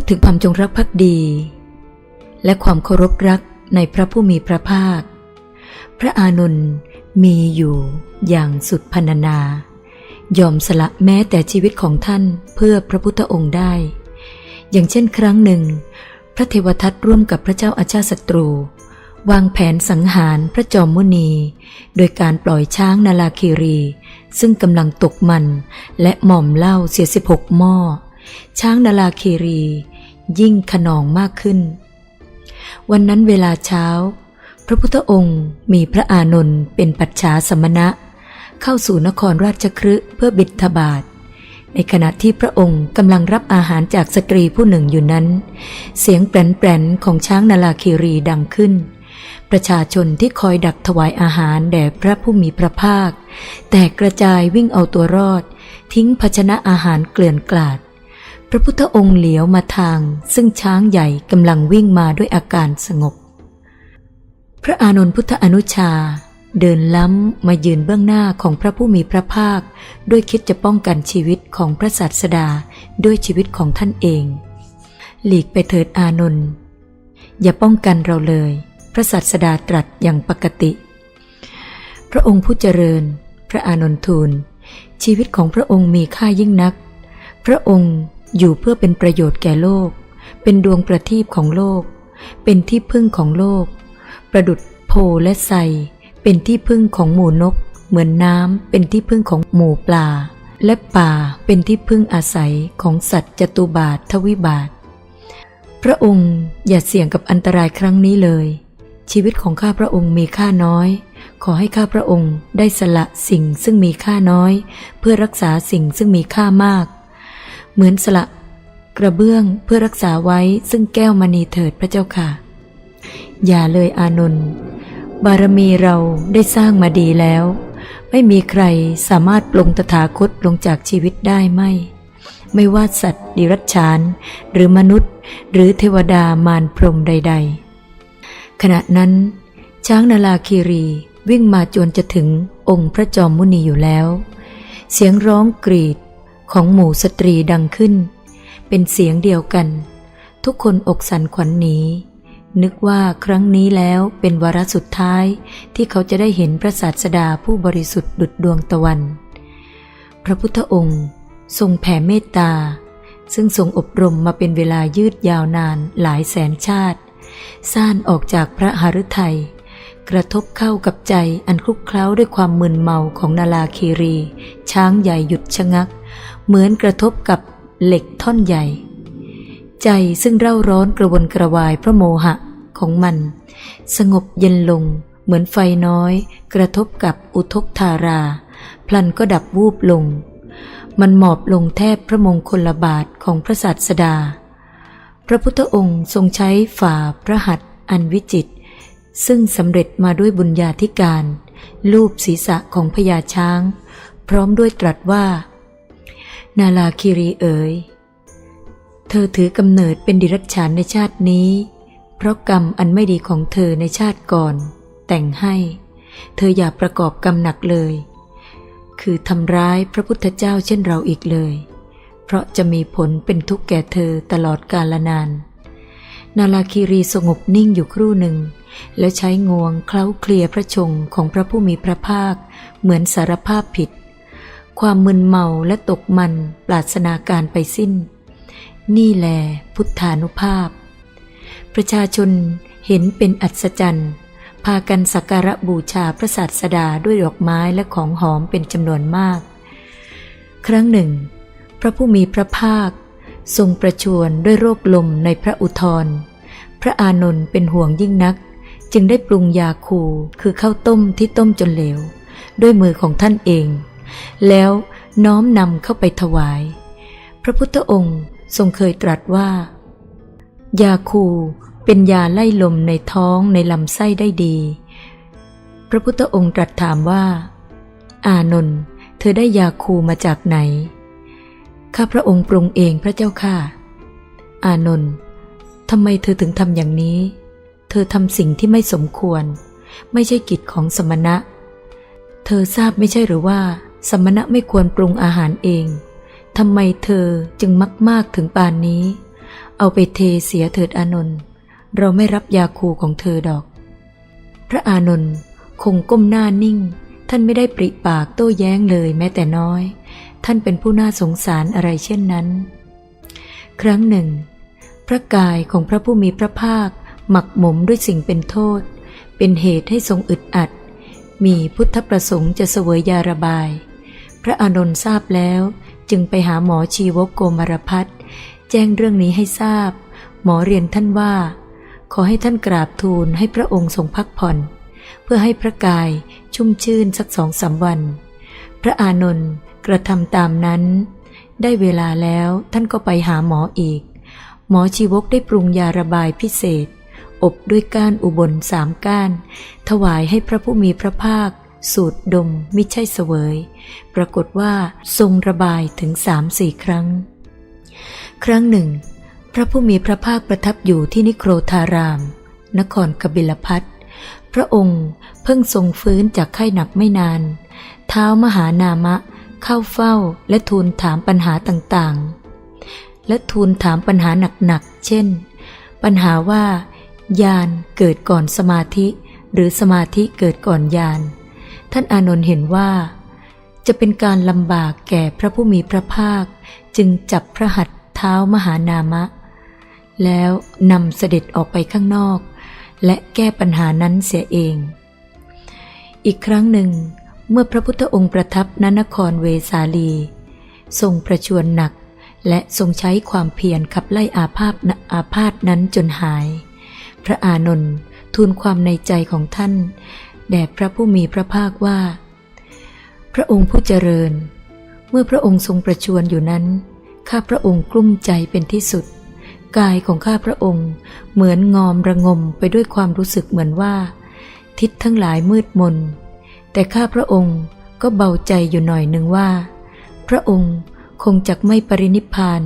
พูดถึงความจงรักภักดี และความเคารพรักในพระผู้มีพระภาค พระอานนท์มีอยู่อย่างสุดพรรณนา ยอมสละแม้แต่ชีวิตของท่านเพื่อพระพุทธองค์ได้ อย่างเช่นครั้งหนึ่ง พระเทวทัตร่วมกับพระเจ้าอาชาศัตรู วางแผนสังหารพระจอมมุนี โดยการปล่อยช้างนาลาคีรี ซึ่งกำลังตกมันและหม่อมเหล้าเสียสิบหกหม้อช้างนาลาคีรี ยิ่งขนองมากขึ้น วันนั้นเวลาเช้า พระพุทธองค์มีพระอานนท์เป็นปัจฉาสมณะ เข้าสู่นครราชคฤห์เพื่อบิณฑบาตในขณะที่พระองค์กำลังรับอาหารจากสตรีผู้หนึ่งอยู่นั้น เสียงแปรนๆของช้างนาลาคีรีดังขึ้น ประชาชนที่คอยดักถวายอาหารแด่พระผู้มีพระภาค แตกกระจายวิ่งเอาตัวรอด ทิ้งภาชนะอาหารเกลื่อนกลาด พระพุทธองค์เหลียวมาทาง ซึ่งช้างใหญ่กำลังวิ่งมาด้วยอาการสงบ พระอานนท์พุทธอนุชา เดินล้ำมายืนเบื้องหน้าของพระผู้มีพระภาค ด้วยคิดจะป้องกันชีวิตของพระสัสดาด้วยชีวิตของท่านเอง หลีกไปเถิดอานนท์อย่าป้องกันเราเลย พระสัสดาตรัสอย่างปกติ พระองค์ผู้เจริญ พระอานนท์ทูล ชีวิตของพระองค์มีค่ายิ่งนัก พระองค์ อยู่เพื่อเป็นประโยชน์แก่โลก เป็นดวงประทีปของโลก เป็นที่พึ่งของโลก ประดุดโพและไทรเป็นที่พึ่งของหมู่นก เหมือนน้ำเป็นที่พึ่งของหมู่ปลา และป่าเป็นที่พึ่งอาศัยของสัตว์จตุบาททวิบาท พระองค์อย่าเสี่ยงกับอันตรายครั้งนี้เลย ชีวิตของข้าพระองค์มีค่าน้อย ขอให้ข้าพระองค์ได้สละสิ่งซึ่งมีค่าน้อย เพื่อรักษาสิ่งซึ่งมีค่ามาก เหมือนสละ กระเบื้องเพื่อรักษาไว้ซึ่งแก้วมณีเถิดพระเจ้าค่ะ อย่าเลยอานนท์บารมีเราได้สร้างมาดีแล้ว ไม่มีใครสามารถปลงตถาคตลงจากชีวิตได้ไม่ ไม่ว่าสัตว์ ดิรัจฉาน หรือมนุษย์ หรือเทวดามารพรมใด ๆ ขณะนั้น ช้างนาลาคีรีวิ่งมาจนจะถึงองค์พระจอมมุนีอยู่แล้ว เสียงร้องกรีด ของหมู่สตรีดังขึ้น เป็นเสียงเดียวกัน ทุกคนอกสันขวัญหนีนึกว่าครั้งนี้แล้วเป็นวาระสุดท้ายที่เขาจะได้เห็นพระศาสดาผู้บริสุทธิ์ดุจดวงตะวัน พระพุทธองค์ ทรงแผ่เมตตา ซึ่งทรงอบรมมาเป็นเวลายืดยาวนานหลายแสนชาติ ซ่านออกจากพระหฤทัยกระทบเข้ากับใจอันคลุกเคล้าด้วยความมึนเมาของนาลาคีรี ช้างใหญ่หยุดชะงัก เหมือนกระทบกับเหล็กท่อนใหญ่ ใจซึ่งเร่าร้อนกระวนกระวายเพราะโมหะของมัน สงบเย็นลงเหมือนไฟน้อย กระทบกับอุทกธารา พลันก็ดับวูบลง มันหมอบลงแทบพระมงคลบาทของพระสัสดา พระพุทธองค์ทรงใช้ฝ่าพระหัตถ์อันวิจิต ซึ่งสำเร็จมาด้วยบุญญาธิการ ลูบศีรษะของพญาช้าง พร้อมด้วยตรัสว่า นาลาคิรีเอ๋ย เธอถือกำเนิดเป็นดิรัจฉานในชาตินี้ เพราะกรรมอันไม่ดีของเธอในชาติก่อน แต่งให้ เธออย่าประกอบกรรมหนักเลย คือทำร้ายพระพุทธเจ้าเช่นเราอีกเลย เพราะจะมีผลเป็นทุกข์แก่เธอตลอดกาลนาน นาลาคีรีสงบนิ่งอยู่ครู่หนึ่งแล้วใช้งวงเคล้าเคลียพระชงของพระผู้มีพระภาค เหมือนสารภาพผิด ความมึนเมาและตกมันปราศนาการไปสิ้น นี่แลพุทธานุภาพ ประชาชนเห็นเป็นอัศจรรย์ พากันสักการะบูชาพระศาสดาด้วยดอกไม้และของหอมเป็นจำนวนมาก ครั้งหนึ่ง พระผู้มีพระภาค ทรงประชวรด้วยโรคลมในพระอุทธรพระอานนท์เป็นห่วงยิ่งนัก จึงได้ปรุงยาคูคือข้าวต้มที่ต้มจนเหลว ด้วยมือของท่านเอง แล้วน้อมนำเข้าไปถวาย พระพุทธองค์ทรงเคยตรัสว่า ยาคูเป็นยาไล่ลมในท้องในลำไส้ได้ดี พระพุทธองค์ตรัสถามว่า อานนท์เธอได้ยาคูมาจากไหน ข้าพระองค์ปรุงเองพระเจ้าค่ะ อานนท์ทำไมเธอถึงทำอย่างนี้ เธอทำสิ่งที่ไม่สมควร ไม่ใช่กิจของสมณะ เธอทราบไม่ใช่หรือว่า สมณะไม่ควรปรุงอาหารเองทำไมเธอจึงมักมากถึงปานนี้ เอาไปเทเสียเถิดอานนท์เราไม่รับยาคูของเธอดอก พระอานนท์คงก้มหน้านิ่ง ท่านไม่ได้ปริปากโต้แย้งเลยแม้แต่น้อย ท่านเป็นผู้น่าสงสารอะไรเช่นนั้น ครั้งหนึ่ง พระกายของพระผู้มีพระภาค หมักหมมด้วยสิ่งเป็นโทษ เป็นเหตุให้ทรงอึดอัด มีพุทธประสงค์จะเสวยยาระบาย พระอานนท์ทราบแล้ว จึงไปหาหมอชีวกโกมารพัฒแจ้งเรื่องนี้ให้ทราบ หมอเรียนท่านว่า ขอให้ท่านกราบทูลให้พระองค์ทรงพักผ่อน เพื่อให้พระกายชุ่มชื่นสักสองสามวัน พระอานนท์กระทำตามนั้น ได้เวลาแล้วท่านก็ไปหาหมออีก หมอชีวกได้ปรุงยาระบายพิเศษ อบด้วยก้านอุบลสามก้าน ถวายให้พระผู้มีพระภาค สูดดมมิใช่เสวย ปรากฏว่าทรงระบายถึงสามสี่ครั้ง ครั้งหนึ่ง พระผู้มีพระภาคประทับอยู่ที่นิโครธาราม นครกบิลพัทพระองค์เพิ่งทรงฟื้นจากไข้หนักไม่นาน เท้ามหานามะเข้าเฝ้าและทูลถามปัญหาต่างๆ และทูลถามปัญหาหนักๆ เช่น ปัญหาว่า ญาณเกิดก่อนสมาธิ หรือสมาธิเกิดก่อนญาณ ท่านอานนท์เห็นว่า จะเป็นการลำบากแก่พระผู้มีพระภาค จึงจับพระหัตถ์เท้ามหานามะ แล้วนำเสด็จออกไปข้างนอก และแก้ปัญหานั้นเสียเอง อีกครั้งหนึ่ง เมื่อพระพุทธองค์ประทับณนครเวสาลี ทรงประชวรหนักและทรงใช้ความเพียรขับไล่อาพาธอาพาธนั้นจนหาย พระอานนท์ทูลความในใจของท่าน แด่พระผู้มีพระภาคว่า พระองค์ผู้เจริญ เมื่อพระองค์ทรงประชวรอยู่นั้น ข้าพระองค์กลุ้มใจเป็นที่สุด กายของข้าพระองค์เหมือนงอมระงมไปด้วยความรู้สึกเหมือนว่า ทิศทั้งหลายมืดมน แต่ข้าพระองค์ก็เบาใจอยู่หน่อยหนึ่งว่า พระองค์คงจักไม่ปรินิพพาน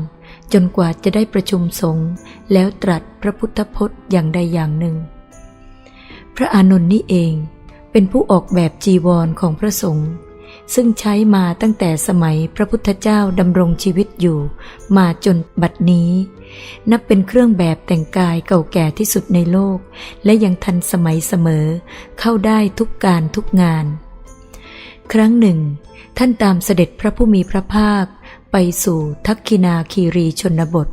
จนกว่าจะได้ประชุมสงฆ์แล้วตรัสพระพุทธพจน์อย่างใดอย่างหนึ่ง พระอานนท์นี่เอง เป็นผู้ออกแบบจีวรของพระสงฆ์ซึ่งใช้มาตั้งแต่สมัยพระพุทธเจ้าดำรงชีวิตอยู่ มาจนบัดนี้ นับเป็นเครื่องแบบแต่งกายเก่าแก่ที่สุดในโลก และยังทันสมัยเสมอ เข้าได้ทุกการทุกงาน ครั้งหนึ่ง ท่านตามเสด็จพระผู้มีพระภาค ไปสู่ทักคินาคีรีชนบท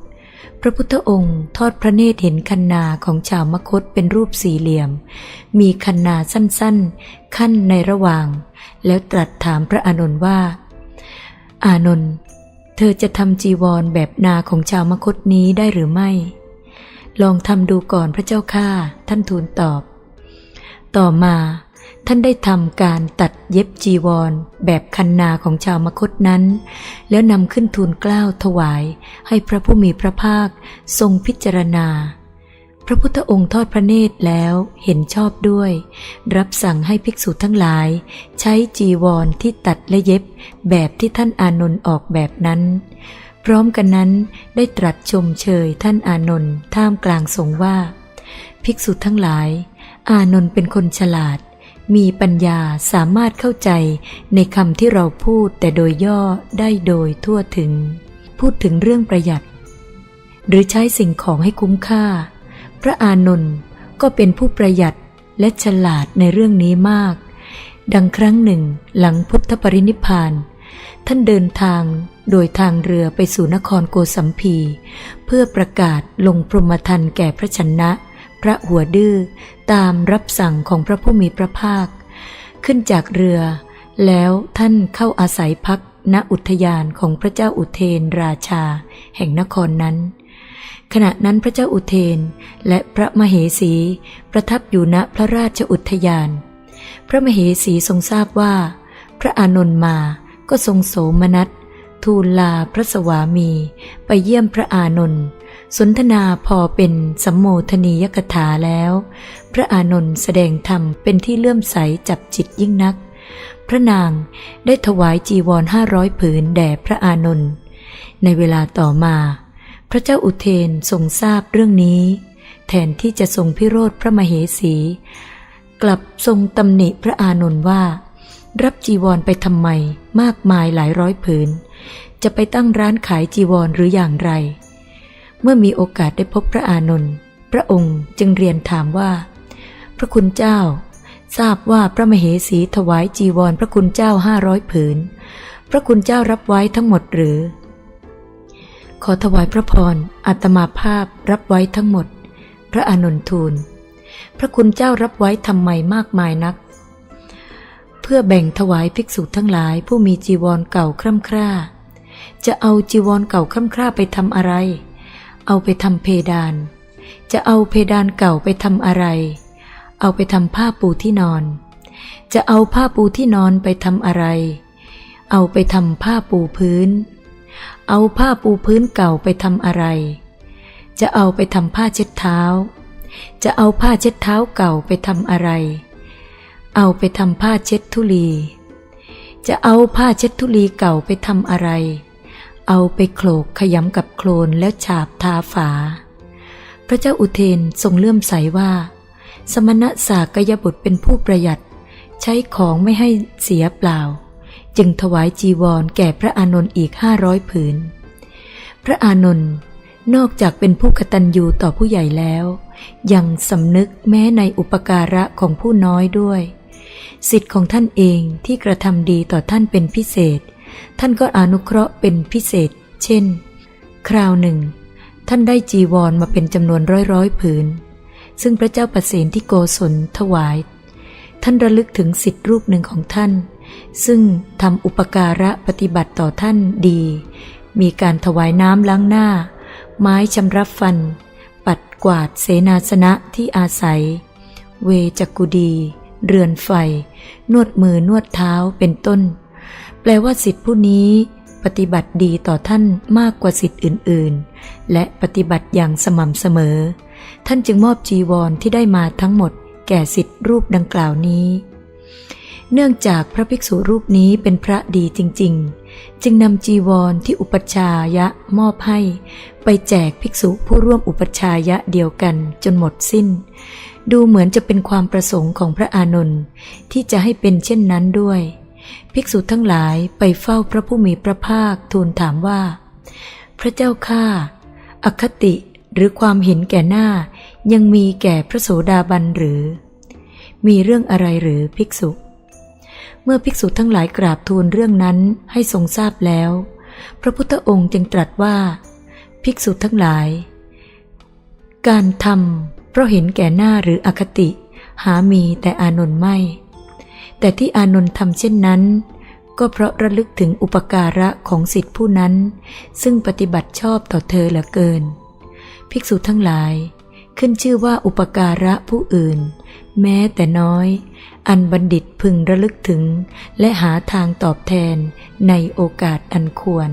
พระพุทธองค์ทอดพระเนตรเห็นคันนาของชาวมคตเป็นรูปสี่เหลี่ยม มีคันนาสั้นๆ ขั้นในระหว่าง แล้วตรัสถามพระอานนท์ว่า อานนท์เธอจะทำจีวรแบบนาของชาวมคตนี้ได้หรือไม่ ลองทำดูก่อนพระเจ้าข้าท่านทูลตอบ ต่อมา ท่านได้ทำการตัดเย็บจีวร แบบคันนาของชาวมคตนั้น แล้วนำขึ้นทูลเกล้าถวาย ให้พระผู้มีพระภาคทรงพิจารณา พระพุทธองค์ทอดพระเนตรแล้วเห็นชอบด้วย รับสั่งให้ภิกษุทั้งหลาย ใช้จีวรที่ตัดและเย็บแบบที่ท่านอานนท์ออกแบบนั้นพร้อมกันนั้นได้ตรัสชมเชยท่านอานนท์ท่ามกลางสงว่า ภิกษุทั้งหลาย อานนท์เป็นคนฉลาด มีปัญญาสามารถเข้าใจในคำที่เราพูดแต่โดยย่อได้โดยทั่วถึง พูดถึงเรื่องประหยัด หรือใช้สิ่งของให้คุ้มค่า พระอานนท์ก็เป็นผู้ประหยัดและฉลาดในเรื่องนี้มาก ดังครั้งหนึ่งหลังพุทธปรินิพานท่านเดินทางโดยทางเรือไปสู่นครโกสัมพี เพื่อประกาศลงพรหมทันแก่พระชนะ พระหัวดื้อตามรับสั่งของพระผู้มีพระภาค ขึ้นจากเรือ แล้วท่านเข้าอาศัยพักณอุทยานของพระเจ้าอุเทนราชา แห่งนครนั้น ขณะนั้นพระเจ้าอุเทนและพระมเหสีประทับอยู่ณพระราชอุทยาน พระมเหสีทรงทราบว่า พระอานนท์มาก็ทรงโสมนัสทูลลาพระสวามี ไปเยี่ยมพระอานนท์ สนทนาพอเป็นสัมโมทนียกถาแล้ว พระอานนท์แสดงธรรมเป็นที่เลื่อมใสจับจิตยิ่งนัก พระนางได้ถวายจีวรห้าร้อยผืนแด่พระอานนท์ในเวลาต่อมา พระเจ้าอุเทนทรงทราบเรื่องนี้ แทนที่จะทรงพิโรธพระมเหสี กลับทรงตำหนิพระอานนท์ว่า รับจีวรไปทำไมมากมายหลายร้อยผืน จะไปตั้งร้านขายจีวรหรืออย่างไร เมื่อมีโอกาสได้พบพระอานนท์พระองค์จึงเรียนถามว่า พระคุณเจ้า ทราบว่าพระมเหสีถวายจีวรพระคุณเจ้าห้าร้อยผืน พระคุณเจ้ารับไว้ทั้งหมดหรือ ขอถวายพระพรอัตมาภาพรับไว้ทั้งหมด พระอานนท์ทูล พระคุณเจ้ารับไว้ทำไมมากมายนัก เพื่อแบ่งถวายภิกษุทั้งหลายผู้มีจีวรเก่าคร่ำคร่าจะเอาจีวรเก่าคร่ำคร่าไปทำอะไร เอาไปทำเพดาน จะเอาเพดานเก่าไปทำอะไร เอาไปทำผ้าปูที่นอน จะเอาผ้าปูที่นอนไปทำอะไร เอาไปทำผ้าปูพื้น เอาผ้าปูพื้นเก่าไปทำอะไร จะเอาไปทำผ้าเช็ดเท้า จะเอาผ้าเช็ดเท้าเก่าไปทำอะไร เอาไปทำผ้าเช็ดทุลี จะเอาผ้าเช็ดทุลีเก่าไปทำอะไร เอาไปโขลกขยำกับโคลนแล้วฉาบทาฝา พระเจ้าอุเทนทรงเลื่อมใสว่า สมณะสากยบุตรเป็นผู้ประหยัด ใช้ของไม่ให้เสียเปล่า จึงถวายจีวรแก่พระอานนท์อีกห้าร้อยผืน พระอานนท์นอกจากเป็นผู้กตัญญูต่อผู้ใหญ่แล้ว ยังสำนึกแม้ในอุปการะของผู้น้อยด้วย สิทธิ์ของท่านเองที่กระทำดีต่อท่านเป็นพิเศษ ท่านก็อนุเคราะห์เป็นพิเศษ เช่น คราวหนึ่ง ท่านได้จีวรมาเป็นจำนวนร้อยร้อยผืน ซึ่งพระเจ้าประเสนที่โกศลถวาย ท่านระลึกถึงสิทธิรูปหนึ่งของท่าน ซึ่งทำอุปการะปฏิบัติต่อท่านดี มีการถวายน้ำล้างหน้า ไม้ชำระฟัน ปัดกวาดเสนาสนะที่อาศัย เวจักกุดี เรือนไฟ นวดมือนวดเท้าเป็นต้น แปลว่าสิทธิผู้นี้ปฏิบัติดีต่อท่านมากกว่าสิทธิ์อื่น ๆ และปฏิบัติอย่างสม่ำเสมอ ท่านจึงมอบจีวรที่ได้มาทั้งหมด แก่สิทธิรูปดังกล่าวนี้ เนื่องจากพระภิกษุรูปนี้เป็นพระดีจริง ๆ จึงนำจีวรที่อุปชายะมอบให้ ไปแจกภิกษุผู้ร่วมอุปชายะเดียวกันจนหมดสิ้น ดูเหมือนจะเป็นความประสงค์ของพระอานนท์ที่จะให้เป็นเช่นนั้นด้วย ภิกษุทั้งหลายไปเฝ้าพระผู้มีพระภาคทูลถามว่า พระเจ้าข้าอคติหรือความเห็นแก่หน้ายังมีแก่พระโสดาบันหรือ มีเรื่องอะไรหรือภิกษุ เมื่อภิกษุทั้งหลายกราบทูลเรื่องนั้นให้ทรงทราบแล้ว พระพุทธองค์จึงตรัสว่า ภิกษุทั้งหลาย การทำเพราะเห็นแก่หน้าหรืออคติ หามีแต่อานนท์ไม่ แต่ที่อานนท์ทำเช่นนั้น ก็เพราะระลึกถึงอุปการะของสิทธิผู้นั้น ซึ่งปฏิบัติชอบต่อเธอเหลือเกิน ภิกษุทั้งหลาย ขึ้นชื่อว่าอุปการะผู้อื่น แม้แต่น้อย อันบัณฑิตพึงระลึกถึง และหาทางตอบแทนในโอกาสอันควร